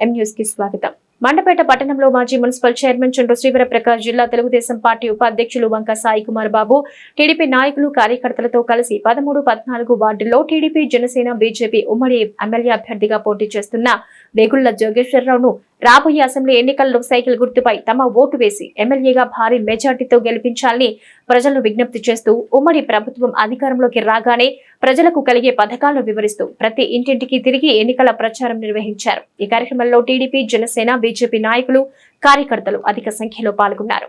ఎం న్యూస్కి స్వాగతం. మండపేట పట్టణంలో మాజీ మున్సిపల్ చైర్మన్ చంద్ర శ్రీవరప్రకాష్ జిల్లా తెలుగుదేశం పార్టీ ఉపాధ్యక్షులు వంక సాయి కుమార్ బాబు టీడీపీ నాయకులు కార్యకర్తలతో కలిసి పదమూడు పద్నాలుగు వార్డుల్లో టీడీపీ జనసేన బీజేపీ ఉమ్మడి ఎమ్మెల్యే అభ్యర్థిగా పోటీ చేస్తున్న వేగుళ్ళ జోగేశ్వరరావును రాబోయే అసెంబ్లీ ఎన్నికల్లో సైకిల్ గుర్తుపై తమ ఓటు వేసి ఎమ్మెల్యేగా భారీ మెజార్టీతో గెలిపించాలని ప్రజలను విజ్ఞప్తి చేస్తూ ఉమ్మడి ప్రభుత్వం అధికారంలోకి రాగానే ప్రజలకు కలిగే పథకాలను వివరిస్తూ ప్రతి ఇంటింటికి తిరిగి ఎన్నికల ప్రచారం నిర్వహించారు. ఈ కార్యక్రమంలో టీడీపీ జనసేన బీజేపీ నాయకులు కార్యకర్తలు అధిక సంఖ్యలో పాల్గొన్నారు.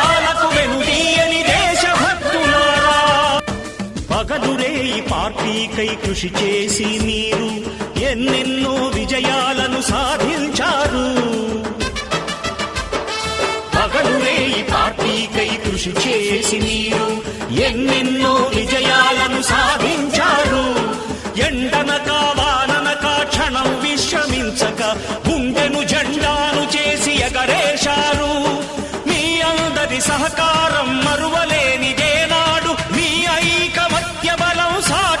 పార్టీకై కృషి చేసి మీరు ఎన్నెన్నో విజయాలను సాధించారు. పగలురే ఈ పార్టీకై కృషి చేసి మీరు ఎన్నెన్నో విజయాలను సాధించారు. ఎండనక వాననక క్షణం విశ్రమించక గుండెను జెండాను చేసి ఎగరేశారు. మీ అందరి సహకారం మరువలేనిదేనాడు మీ ఐకమత్య బలం సాటిలేని